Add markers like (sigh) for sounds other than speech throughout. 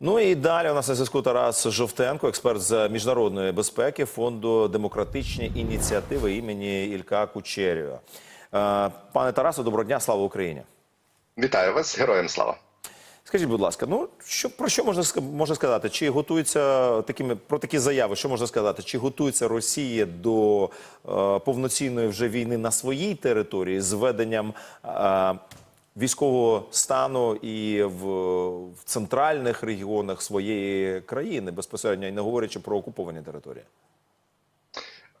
Ну і далі у нас на зв'язку Тарас Жовтенко, експерт з міжнародної безпеки фонду демократичні ініціативи імені Ілька Кучерєва. Е, Пане Тарасу, доброго дня, слава Україні. Вітаю вас, героям слава. Скажіть, будь ласка, ну що про що можна можна сказати? Чи готується такими про такі заяви? Що можна сказати? Чи готується Росія до е, повноцінної вже війни на своїй території з введенням е, військового стану і в, в центральних регіонах своєї країни, безпосередньо і не говорячи про окуповані території?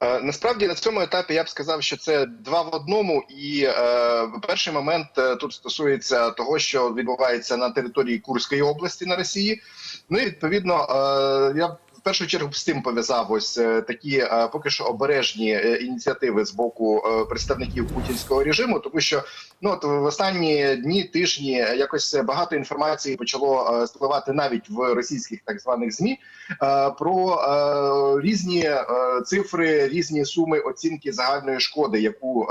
Е, Насправді на цьому етапі я б сказав, що це два в одному, і е, перший момент е, тут стосується того, що відбувається на території Курської області на Росії. Ну і відповідно, е, я першу чергу з тим пов'язав ось е, такі е, поки що обережні е, ініціативи з боку представників путінського режиму, тому що ну от в останні дні тижні якось багато інформації почало спливати навіть в російських так званих змі про різні цифри, різні суми оцінки загальної шкоди, яку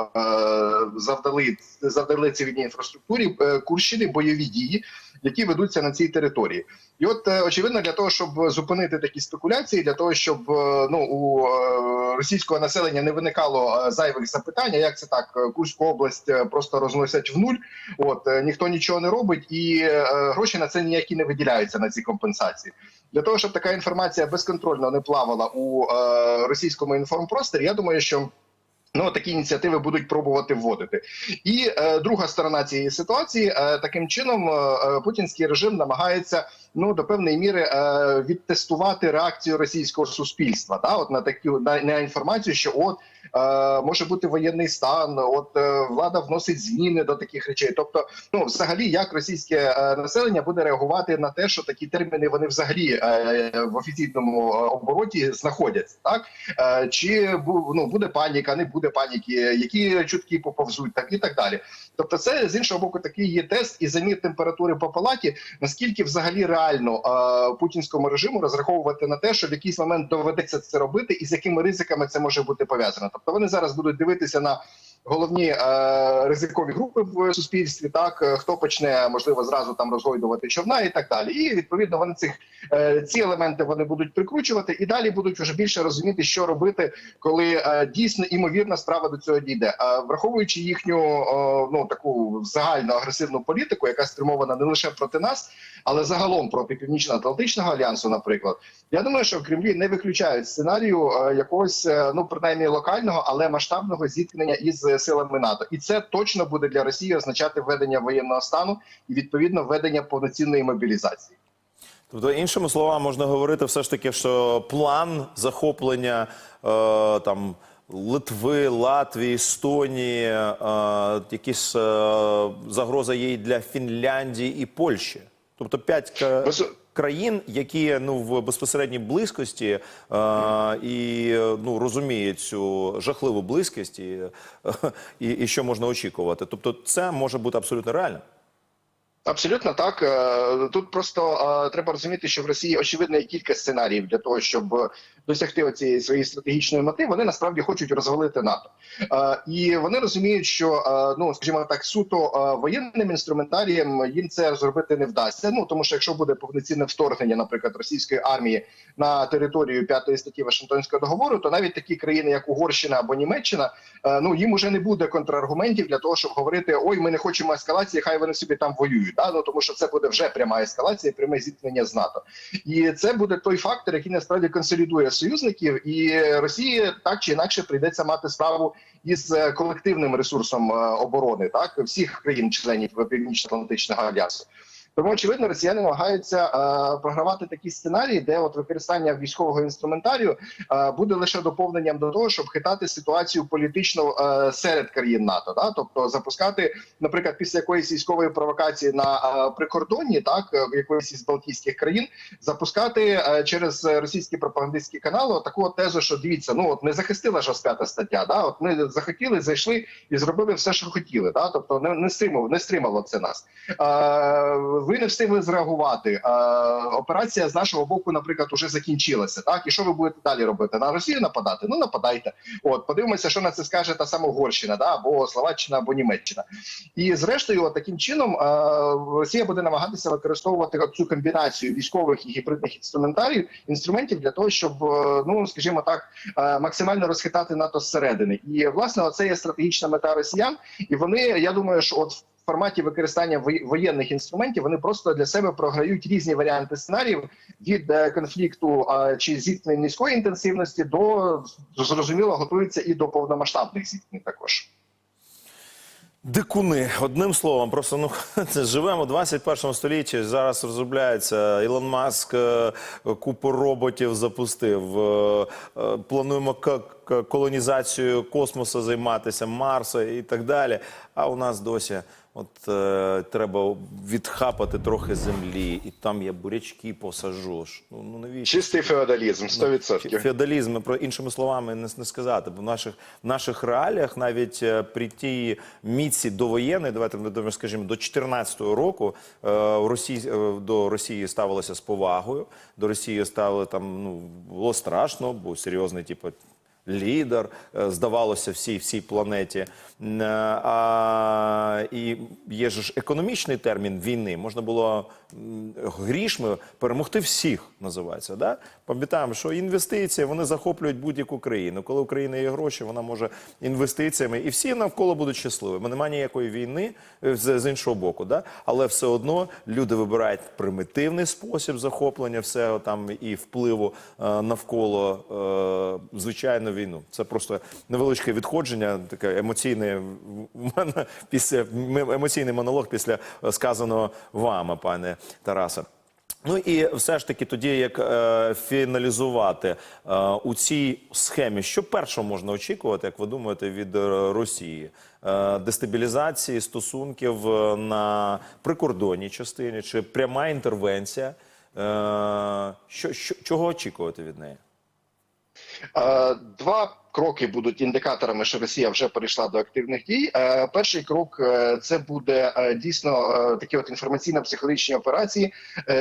завдали завдали цивільній інфраструктурі Курщини бойові дії, які ведуться на цій території. І от е, очевидно, для того, щоб зупинити такі спекуляції, для того, щоб е, ну у е, російського населення не виникало зайвих запитань, як це так, Курську область просто розносять в нуль. От ніхто нічого не робить, і гроші на це ніякі не виділяються на ці компенсації. Для того щоб така інформація безконтрольно не плавала у російському інформпросторі, я думаю, що. Ну, такі ініціативи будуть пробувати вводити. І е, друга сторона цієї ситуації е, таким чином е, е, путінський режим намагається ну до певної міри е, відтестувати реакцію російського суспільства. Та от на таку на, на інформацію, що от може бути воєнний стан, от е, влада вносить зміни до таких речей. Тобто, ну взагалі, як російське е, населення буде реагувати на те, що такі терміни вони взагалі е, в офіційному е, обороті знаходяться, так Е, чи ну, буде паніка, не буде паніки, які чутки поповзуть, так і так далі. Тобто, це з іншого боку такий є тест і замір температури по палаті. Наскільки взагалі реально е, путінському режиму розраховувати на те, що в якийсь момент доведеться це робити, і з якими ризиками це може бути пов'язано? Тобто вони зараз будуть дивитися на. Головні е, ризикові групи в суспільстві, так е, хто почне можливо зразу там розгойдувати човна і так далі. І відповідно вони цих е, ці елементи вони будуть прикручувати і далі будуть вже більше розуміти, що робити, коли е, дійсно імовірно справа до цього дійде. А враховуючи їхню е, ну таку загальну агресивну політику, яка спрямована не лише проти нас, але загалом проти північно-атлантичного альянсу, наприклад, я думаю, що в Кремлі не виключають сценарію е, якогось е, ну принаймні локального, але масштабного зіткнення із е, силами НАТО, і це точно буде для Росії означати введення воєнного стану і відповідно введення повноцінної мобілізації. Тобто, іншими словами, можна говорити все ж таки, що план захоплення е, там Литви, Латвії, Естонії, е, якісь е, загроза є і для Фінляндії і Польщі. Тобто п'ять країн, які ну в безпосередній близькості е, і ну розуміють цю жахливу близькість і, (laughs) і, і що можна очікувати. Тобто, це може бути абсолютно реально. Абсолютно так. Е, Тут просто е, треба розуміти, що в Росії очевидно кілька сценаріїв для того, щоб досягти цієї своєї стратегічної мети. Вони насправді хочуть розвалити НАТО, Е, і вони розуміють, що ну скажімо так, суто воєнним інструментарієм їм це зробити не вдасться. Ну тому що якщо буде повноцінне вторгнення, наприклад, російської армії на територію п'ятої статті Вашингтонського договору, то навіть такі країни, як Угорщина або Німеччина, ну їм уже не буде контраргументів для того, щоб говорити: ой, ми не хочемо ескалації, хай вони собі там воюють. Ну тому що це буде вже пряма ескалація, пряме зіткнення з НАТО, і це буде той фактор, який насправді консолідує союзників, і Росії так чи інакше прийдеться мати справу із е, колективним ресурсом е, оборони, так всіх країн-членів Північно-Атлантичного альянсу. Тому очевидно, росіяни намагаються е, програвати такі сценарії, де от використання військового інструментарію е, буде лише доповненням до того, щоб хитати ситуацію політично е, серед країн НАТО, да? тобто запускати, наприклад, після якоїсь військової провокації на е, прикордонні, так е, якоїсь із Балтійських країн, запускати е, через російські пропагандистські канали таку тезу, що дивіться, ну от не захистила ж п'ята стаття. Да? От ми захотіли, зайшли і зробили все, що хотіли. Да? Тобто не, не стримало, не стримало це нас. Е, ви не встигли зреагувати. Операція з нашого боку, наприклад, уже закінчилася. Так, і що ви будете далі робити? На Росію нападати? Ну нападайте. От подивимося, що на це скаже та сама Угорщина, да або Словаччина, або Німеччина. І зрештою, от таким чином Росія буде намагатися використовувати цю комбінацію військових і гібридних інструментарів інструментів для того, щоб е, ну скажімо так, е, максимально розхитати НАТО зсередини. І власне, оце є стратегічна мета росіян. І вони, я думаю, що от форматі використання воєнних інструментів вони просто для себе програють різні варіанти сценаріїв від е, конфлікту чи зіткнень низької інтенсивності до зрозуміло готуються і до повномасштабних зіткнень також. Дикуни, одним словом, просто ну (laughs) живемо в 21 столітті. Зараз розробляється Ілон Маск е, купу роботів запустив. е, Плануємо к- к- космосу займатися, Марса і так далі. А у нас досі от е, треба відхапати трохи землі, і там я бурячки посажу. Ну, ну навіщо? Чистий феодалізм, 100%. Феодалізм, про іншими словами, не, не сказати. Бо в наших, в наших реаліях навіть е, при тій міці довоєнної, давайте ми скажімо, до 14-го року е, в Росії, е, до Росії ставилося з повагою. До Росії ставили там, ну, було страшно, бо серйозний, типу, лідер, е, здавалося, всій всій планеті. Е, А, і є ж економічний термін війни. Можна було грішми перемогти всіх, називається. Да? Пам'ятаємо, що інвестиції вони захоплюють будь-яку країну. Коли Україна є гроші, вона може інвестиціями, і всі навколо будуть щасливими. Немає ніякої війни е, з, з іншого боку. Да? Але все одно люди вибирають примітивний спосіб захоплення, все там і впливу навколо звичайну війну. Це просто невеличке відходження, таке емоційне після емоційний монолог після е, сказаного вами, пане Тарасе. Ну і все ж таки, тоді як е, фіналізувати е, у цій схемі, що першого можна очікувати, як ви думаєте, від е, Росії? Е, дестабілізації стосунків е, на прикордонній частині чи пряма інтервенція? Е, що, що, чого очікувати від неї? Е, Два кроки будуть індикаторами, що Росія вже перейшла до активних дій. Е, Перший крок е, це буде дійсно такі от інформаційно-психологічні операції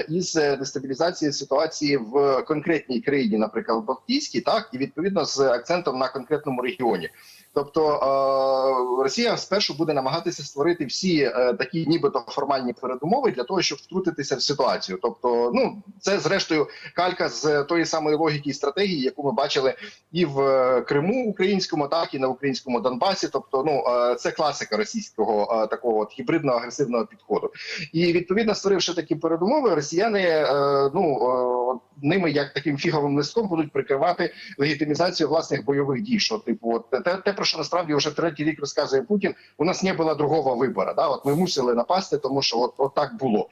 із дестабілізації ситуації в конкретній країні, наприклад, Балтійській, так і відповідно з акцентом на конкретному регіоні. Тобто е, Росія спершу буде намагатися створити всі е, такі, нібито формальні передумови для того, щоб втрутитися в ситуацію. Тобто, ну це зрештою калька з тої самої логіки і стратегії, яку ми бачили і в е, Криму українському, так і на українському Донбасі. Тобто, ну це класика російського такого от гібридного агресивного підходу. І відповідно створивши такі передумови, росіяни ну ними як таким фіговим листком будуть прикривати легітимізацію власних бойових дій. Що типу, от те, те про що насправді вже третій рік розказує Путін. У нас не було другого вибору. Да, от ми мусили напасти, тому що от, от так було.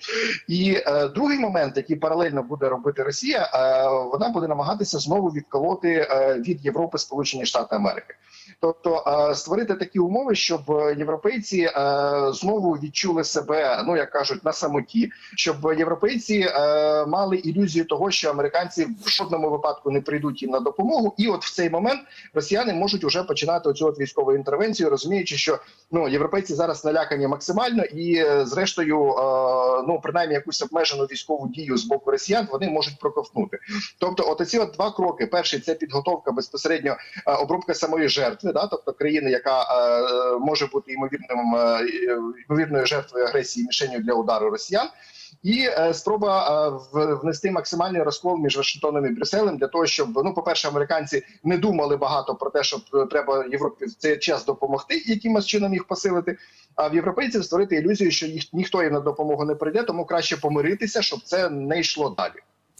І е, другий момент, який паралельно буде робити Росія, е, вона буде намагатися знову відколоти е, від Європи Сполучені Штати Америки. Тобто е, створити такі умови, щоб європейці е, знову відчули себе, ну як кажуть, на самоті, щоб європейці е, мали ілюзію того, що американці в жодному випадку не прийдуть їм на допомогу, і от в цей момент росіяни можуть вже починати оцю от військову інтервенцію, розуміючи, що ну європейці зараз налякані максимально, і е, зрештою, е, ну принаймні якусь обмежену військову дію з боку росіян вони можуть проковтнути. Тобто, от ці от два кроки: перший це підготовка безпосередньо е, обробка самої жертви, да, тобто країни, яка е, може бути ймовірним е, ймовірною жертвою агресії, мішенью для удару росіян. І е, спроба е, внести максимальний розкол між Вашингтоном і Брюсселем для того, щоб ну, по-перше, американці не думали багато про те, що е, треба Європі в цей час допомогти, якимось чином їх посилити. А в європейців створити ілюзію, що їх ніхто їм на допомогу не прийде, тому краще помиритися, щоб це не йшло далі.